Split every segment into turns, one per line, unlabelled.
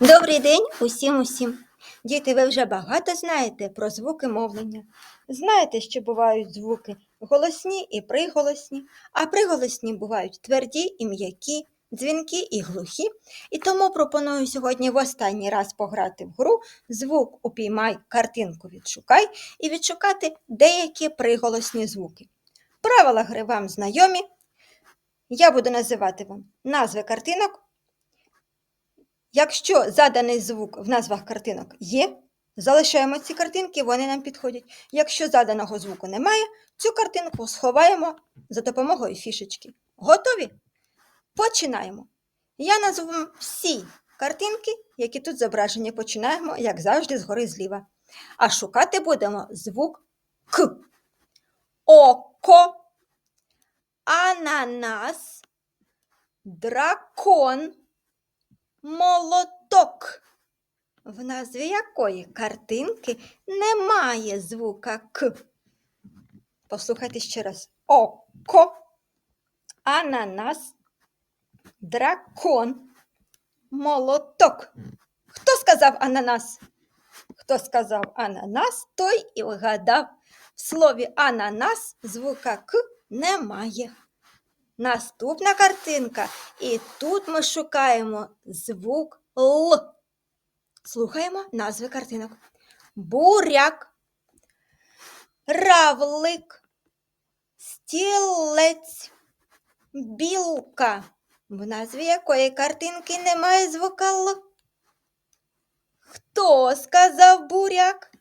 Добрий день усім усім. Діти, ви вже багато знаєте про звуки мовлення. Знаєте, що бувають звуки голосні і приголосні, а приголосні бувають тверді і м'які, дзвінкі і глухі. І тому пропоную сьогодні в останній раз пограти в гру звук упіймай, картинку відшукай і відшукати деякі приголосні звуки. Правила гри вам знайомі. Я буду називати вам назви картинок. Якщо заданий звук в назвах картинок є, залишаємо ці картинки, вони нам підходять. Якщо заданого звуку немає, цю картинку сховаємо за допомогою фішечки. Готові? Починаємо. Я назву всі картинки, які тут зображені. Починаємо, як завжди, згори зліва. А шукати будемо звук К. Око, ананас, дракон молоток, в назві якої картинки немає звука К. Послухайте ще раз. Око, ананас, дракон, молоток. Хто сказав ананас? Хто сказав ананас, той і вгадав. В слові ананас звука К немає. Наступна картинка. І тут ми шукаємо звук Л. Слухаємо назви картинок. Буряк, равлик, стілець, білка. В назві якої картинки немає звука Л. Хто сказав буряк?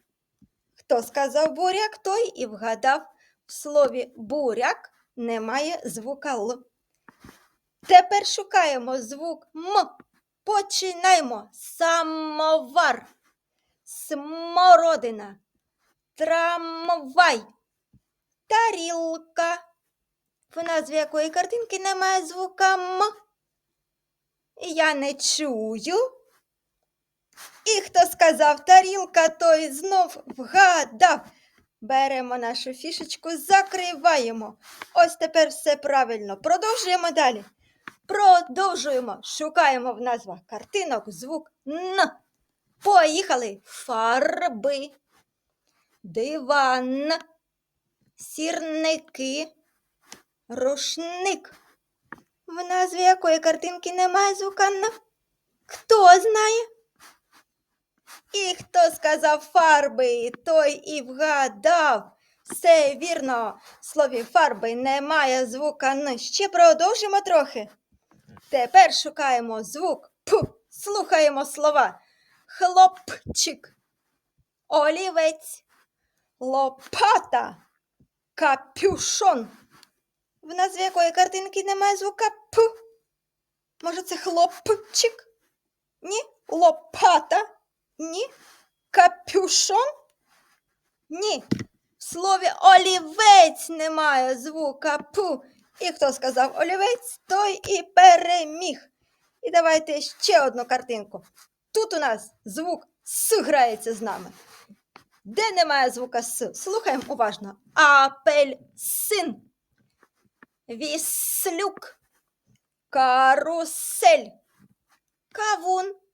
Хто сказав буряк, той і вгадав. В слові буряк немає звука Л. Тепер шукаємо звук М. Починаємо. Самовар, смородина, трамвай, тарілка. В назві якої картинки немає звука М. Я не чую. І хто сказав тарілка, той знов вгадав. Беремо нашу фішечку, закриваємо. Ось тепер все правильно. Продовжуємо далі. Продовжуємо. Шукаємо в назвах картинок звук Н. Поїхали. Фарби, диван, сірники, рушник. В назві якої картинки немає звука Н. Хто знає? І хто сказав фарби, той і вгадав. Все вірно, в слові фарби немає звука Н. Ще продовжимо трохи. Тепер шукаємо звук П. Слухаємо слова. Хлопчик, олівець, лопата, капюшон. В назві якої картинки немає звука П. Може, це хлопчик? Ні? Лопата? Ні. Капюшон? Ні. В слові олівець немає звука П. І хто сказав олівець, той і переміг. І давайте ще одну картинку. Тут у нас звук С грається з нами. Де немає звука С? Слухаємо уважно. Апельсин, віслюк, карусель, кавун.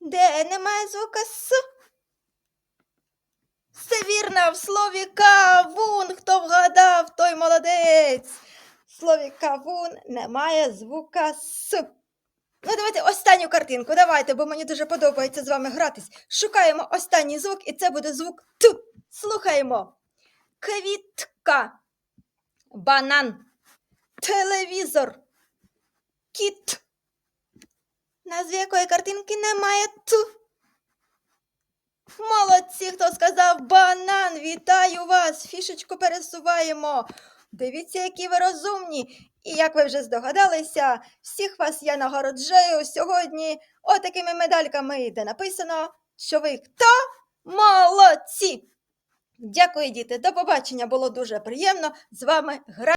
Де немає звука С? Все вірно, в слові кавун. Хто вгадав, той молодець. В слові кавун немає звука С. Ну, давайте останню картинку. Давайте, бо мені дуже подобається з вами гратись. Шукаємо останній звук, і це буде звук Т. Слухаємо. Квітка, банан, телевізор, кіт. Назві якої картинки немає Т. Молодці, хто сказав банан, вітаю вас! Фішечку пересуваємо. Дивіться, які ви розумні. І як ви вже здогадалися, всіх вас я нагороджаю сьогодні отакими медальками, де написано, що ви хто молодці. Дякую, діти. До побачення. Було дуже приємно з вами грати.